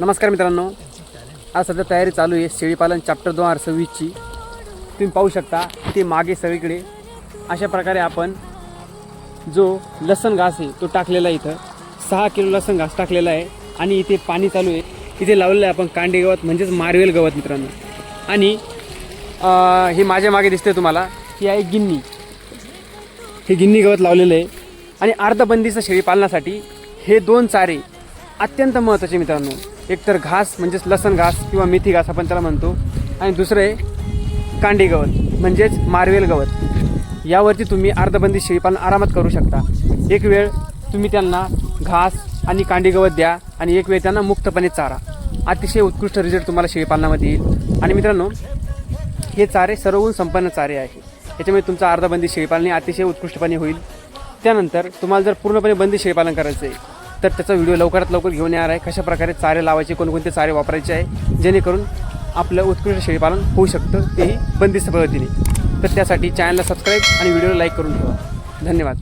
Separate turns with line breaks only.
नमस्कार मित्रांनो. आज सध्या तयारी चालू आहे शेळीपालन चॅप्टर दोन हजार सव्वीसची. तुम्ही पाहू शकता ते मागे सगळीकडे. अशा प्रकारे आपण जो लसण घास आहे तो टाकलेला आहे इथं. सहा किलो लसण घास टाकलेला आहे आणि इथे पाणी चालू आहे. इथे लावलेलं आहे आपण कांडे गवत म्हणजेच मारवेल गवत मित्रांनो. आणि हे माझ्या मागे दिसते तुम्हाला ही आहे गिन्नी. हे गिन्नी गवत लावलेलं आहे. आणि अर्धबंदीचं शेळीपालनासाठी हे दोन चारे अत्यंत महत्त्वाचे मित्रांनो. एकतर घास म्हणजेच लसण घास किंवा मेथी घास आपण त्याला म्हणतो. आणि दुसरं आहे कांडी गवत म्हणजेच मारवेल गवत. यावरती तुम्ही अर्धबंदी शेळीपालन आरामात करू शकता. एक वेळ तुम्ही त्यांना घास आणि कांडी गवत द्या आणि एक वेळ त्यांना मुक्तपणे चारा. अतिशय उत्कृष्ट रिझल्ट तुम्हाला शेळीपालनामध्ये येईल. आणि मित्रांनो हे चारे सर्वगुण संपन्न चारे आहे. याच्यामुळे तुमचा अर्धबंदी शेळीपालन अतिशय उत्कृष्टपणे होईल. त्यानंतर तुम्हाला जर पूर्णपणे बंदी शेळीपालन करायचं आहे तर त्याचा व्हिडिओ लवकरात लवकर घेऊन येणार आहे. कशा प्रकारे चारे लावायचे कोणकोणते चारे वापरायचे आहे जेणेकरून आपलं उत्कृष्ट शेळीपालन होऊ शकतं तेही बंदिस्त पद्धतीने. तर त्यासाठी चॅनलला सबस्क्राईब आणि व्हिडिओला लाईक करून ठेवा. धन्यवाद.